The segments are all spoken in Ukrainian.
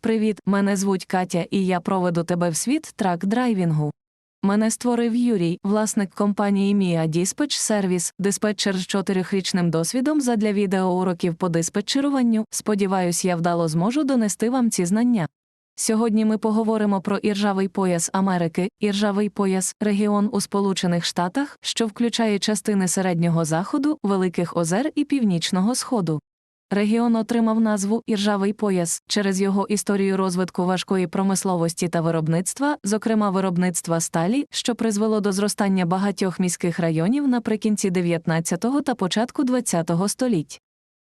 Привіт, мене звуть Катя, і я проведу тебе в світ трак-драйвінгу. Мене створив Юрій, власник компанії Mia Dispatch Service, диспетчер з чотирьохрічним досвідом задля відеоуроків по диспетчеруванню. Сподіваюсь, я вдало зможу донести вам ці знання. Сьогодні ми поговоримо про іржавий пояс Америки, іржавий пояс регіон у Сполучених Штатах, що включає частини середнього заходу, Великих Озер і Північного Сходу. Регіон отримав назву Іржавий пояс через його історію розвитку важкої промисловості та виробництва, зокрема виробництва сталі, що призвело до зростання багатьох міських районів наприкінці 19 та початку 20 століть.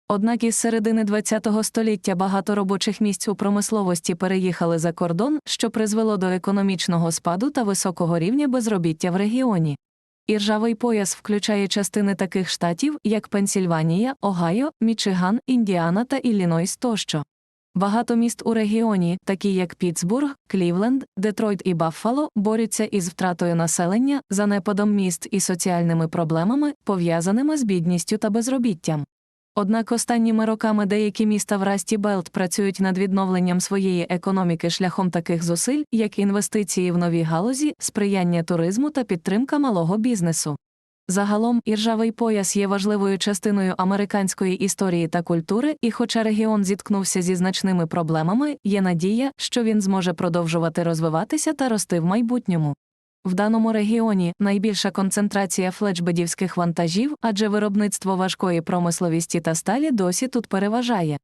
Однак із середини 20 століття багато робочих місць у промисловості переїхали за кордон, що призвело до економічного спаду та високого рівня безробіття в регіоні. Іржавий пояс включає частини таких штатів, як Пенсільванія, Огайо, Мічиган, Індіана та Іллінойс тощо. Багато міст у регіоні, такі як Пітсбург, Клівленд, Детройт і Баффало, борються із втратою населення, занепадом міст і соціальними проблемами, пов'язаними з бідністю та безробіттям. Однак останніми роками деякі міста в Расті Белт працюють над відновленням своєї економіки шляхом таких зусиль, як інвестиції в нові галузі, сприяння туризму та підтримка малого бізнесу. Загалом, іржавий пояс є важливою частиною американської історії та культури, і хоча регіон зіткнувся зі значними проблемами, є надія, що він зможе продовжувати розвиватися та рости в майбутньому. В даному регіоні найбільша концентрація флечбедівських вантажів, адже виробництво важкої промисловісті та сталі досі тут переважає.